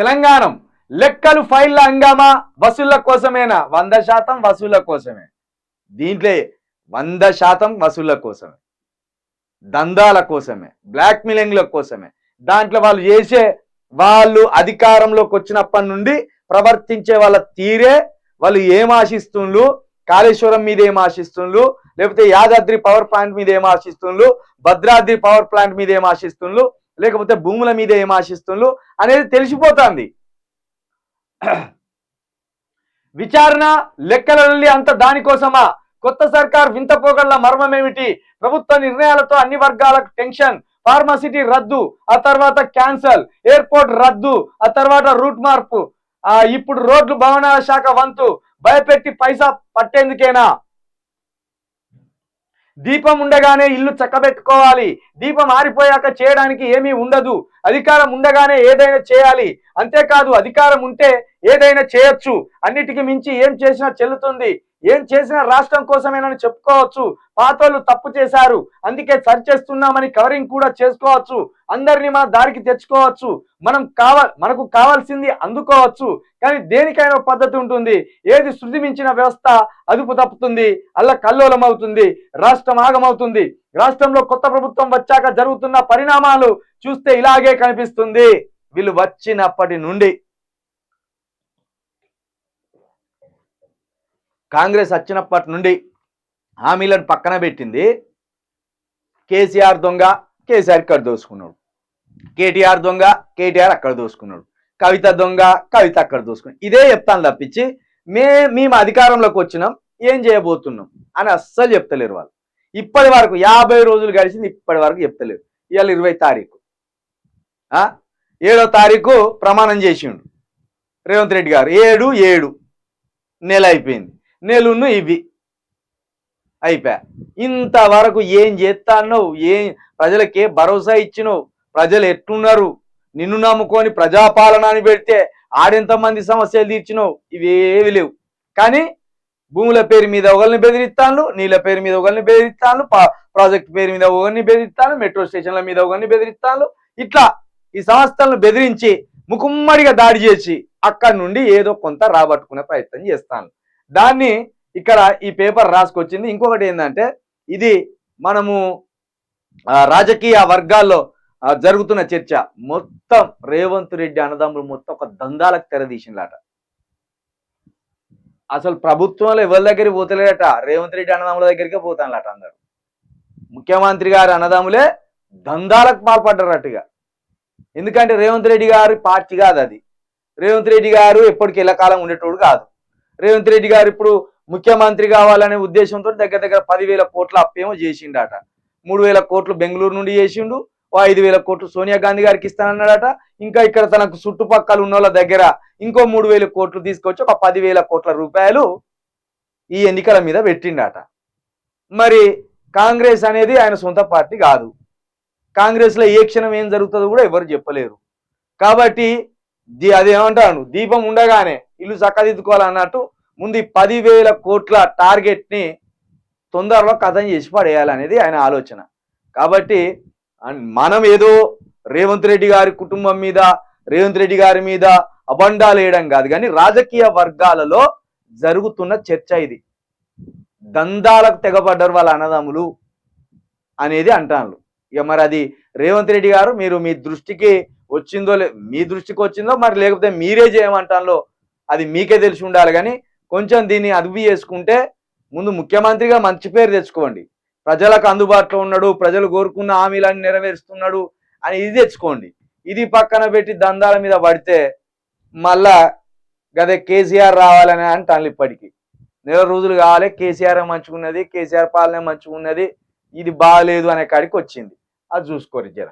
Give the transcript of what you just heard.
తెలంగాణ లెక్కలు ఫైళ్ళ హంగామా వసూళ్ళ కోసమేనా? వంద శాతం వసూళ్ళ కోసమే. దీంట్లో వంద శాతం వసూళ్ళ కోసమే. దందాల కోసమే. బ్లాక్ మిలింగ్ల కోసమే. దాంట్లో వాళ్ళు చేసే వాళ్ళు అధికారంలోకి వచ్చినప్పటి నుండి ప్రవర్తించే వాళ్ళ తీరే వాళ్ళు ఏం ఆశిస్తుండ్రు కాళేశ్వరం మీద ఏం ఆశిస్తుండ్రు లేకపోతే యాదాద్రి పవర్ ప్లాంట్ మీద ఏం ఆశిస్తుండ్రు భద్రాద్రి పవర్ ప్లాంట్ మీద ఏం ఆశిస్తుండ్రు లేకపోతే భూముల మీద ఏం ఆశిస్తుండ్రు అనేది తెలిసిపోతుంది. విచారణ లెక్కలల్లి అంత దానికోసమా కొత్త సర్కార్ వింత పోగళ్ళ మర్మమేమిటి ప్రభుత్వ నిర్ణయాలతో అన్ని వర్గాలకు టెన్షన్ ఫార్మసిటీ రద్దు ఆ తర్వాత క్యాన్సల్ ఎయిర్పోర్ట్ రద్దు ఆ తర్వాత రూట్ మార్పు. ఆ ఇప్పుడు రోడ్లు భవనాల శాఖ వంతు భయపెట్టి పైసా పట్టేందుకేనా? దీపం ఉండగానే ఇల్లు చక్కబెట్టుకోవాలి. దీపం ఆరిపోయాక చేయడానికి ఏమీ ఉండదు. అధికారం ఉండగానే ఏదైనా చేయాలి. అంతేకాదు అధికారం ఉంటే ఏదైనా చేయొచ్చు. అన్నిటికీ మించి ఏం చేసినా చెల్లుతుంది. ఏం చేసినా రాష్ట్రం కోసమేనని చెప్పుకోవచ్చు. పాతోళ్ళు తప్పు చేశారు. అందుకే సరి చేస్తున్నామని కవరింగ్ కూడా చేసుకోవచ్చు. అందరినీ మన దారికి తెచ్చుకోవచ్చు. మనం కావ మనకు కావాల్సింది అందుకోవచ్చు. కానీ దేనికైనా పద్ధతి ఉంటుంది. ఏది శృతిమించిన వ్యవస్థ అదుపు తప్పుతుంది. అల్ల కల్లోలం అవుతుంది రాష్ట్రం ఆగమవుతుంది. రాష్ట్రంలో కొత్త ప్రభుత్వం వచ్చాక జరుగుతున్న పరిణామాలు చూస్తే ఇలాగే కనిపిస్తుంది. వీళ్ళు వచ్చినప్పటి నుండి. కాంగ్రెస్ వచ్చినప్పటి నుండి హామీలను పక్కన పెట్టింది. కేసీఆర్ దొంగ కేసీఆర్ ఇక్కడ దోసుకున్నాడు. కేటీఆర్ దొంగ కేటీఆర్ అక్కడ దోసుకున్నాడు. కవిత దొంగ కవిత అక్కడ దోసుకున్నాడు. ఇదే చెప్తాను తప్పించి మే మేము అధికారంలోకి వచ్చినాం ఏం చేయబోతున్నాం అని అస్సలు చెప్తలేరు వాళ్ళు. ఇప్పటి వరకు యాభై రోజులు గడిచింది ఇప్పటి వరకు చెప్తలేరు. ఇవాళ ఇరవై తారీఖు. ఏడో తారీఖు ప్రమాణం చేసిండు. రేవంత్ రెడ్డి గారు. ఏడు ఏడు. నెల అయిపోయింది. నెలును ఇవి అయిపోయా ఇంతవరకు ఏం చేస్తానో ఏం ప్రజలకే భరోసా ఇచ్చినావు? ప్రజలు ఎట్లున్నారు? నిన్ను నమ్ముకొని ప్రజాపాలన అని పెడితే ఆడెంతమంది సమస్యలు తీర్చినావు? ఇవేవి లేవు. కానీ భూముల పేరు మీద ఒకరిని బెదిరిస్తాను నీళ్ళ పేరు మీద ఒకరిని బెదిరిస్తాను ప్రాజెక్ట్ పేరు మీద ఒకరిని బెదిరిస్తాను మెట్రో స్టేషన్ల మీద ఒకరిని బెదిరిస్తాను ఇట్లా ఈ సంస్థలను బెదిరించి ముకుమ్మడిగా దాడి చేసి అక్కడి నుండి ఏదో కొంత రాబట్టుకునే ప్రయత్నం చేస్తాను దాన్ని ఇక్కడ ఈ పేపర్ రాసుకొచ్చింది. ఇంకొకటి ఏంటంటే ఇది మనము రాజకీయ వర్గాల్లో జరుగుతున్న చర్చ. మొత్తం రేవంత్ రెడ్డి అన్నదమ్ములు మొత్తం ఒక దందాలకు తెరదీసిందట అసలు ప్రభుత్వంలో ఎవరి దగ్గరికి పోతలేడట రేవంత్ రెడ్డి అన్నదమ్ముల దగ్గరికే పోతానులట అందరు. ముఖ్యమంత్రి గారి అన్నదమ్ములే దందాలకు పాల్పడ్డారట్టుగా ఎందుకంటే రేవంత్ రెడ్డి గారి పార్టీ కాదు అది రేవంత్ రెడ్డి గారు ఎప్పటికీ ఎల్లకాలం ఉండేటోడు కాదు. రేవంత్ రెడ్డి గారు ఇప్పుడు ముఖ్యమంత్రి కావాలనే ఉద్దేశంతో దగ్గర దగ్గర పదివేల కోట్ల అప్పేమో చేసిండట. మూడు వేల కోట్లు బెంగళూరు నుండి చేసిండు ఓ ఐదు వేల కోట్లు సోనియా గాంధీ గారికి ఇస్తానన్నాడట. ఇంకా ఇక్కడ తనకు చుట్టుపక్కల ఉన్న వాళ్ళ దగ్గర ఇంకో మూడు వేల కోట్లు తీసుకొచ్చి ఒక పదివేల కోట్ల రూపాయలు ఈ ఎన్నికల మీద పెట్టిండట. మరి కాంగ్రెస్ అనేది ఆయన సొంత పార్టీ కాదు. కాంగ్రెస్లో ఏ క్షణం ఏం జరుగుతుందో కూడా ఎవరు చెప్పలేరు. కాబట్టి అదేమంటాను దీపం ఉండగానే ఇల్లు చక్కదిద్దుకోవాలన్నట్టు ముందు ఈ పదివేల కోట్ల టార్గెట్ని తొందరలో కథం చేసి పడేయాలనేది ఆయన ఆలోచన. కాబట్టి మనం ఏదో రేవంత్ రెడ్డి గారి కుటుంబం మీద రేవంత్ రెడ్డి గారి మీద అబండాలు వేయడం కాదు కానీ రాజకీయ వర్గాలలో జరుగుతున్న చర్చ ఇది. దందాలకు తెగబడ్డారు వాళ్ళ అన్నదమ్ములు అనేది అంటాను ఇక మరి అది రేవంత్ రెడ్డి గారు మీరు మీ దృష్టికి వచ్చిందో లే మీ దృష్టికి వచ్చిందో మరి లేకపోతే మీరే చేయమంటాలో అది మీకే తెలిసి ఉండాలి. కానీ కొంచెం దీన్ని అదుపు చేసుకుంటే ముందు ముఖ్యమంత్రిగా మంచి పేరు తెచ్చుకోండి. ప్రజలకు అందుబాటులో ఉన్నాడు ప్రజలు కోరుకున్న హామీలన్నీ నెరవేరుస్తున్నాడు అని ఇది తెచ్చుకోండి. ఇది పక్కన పెట్టి దందాల మీద పడితే మళ్ళా గదే కేసీఆర్ రావాలని అంటాను ఇప్పటికి. నెల రోజులు కావాలి కేసీఆర్ మంచుకున్నది కేసీఆర్ పాలన మంచుకున్నది ఇది బాగాలేదు అనే కాడికి వచ్చింది. అది చూసుకోరు జర.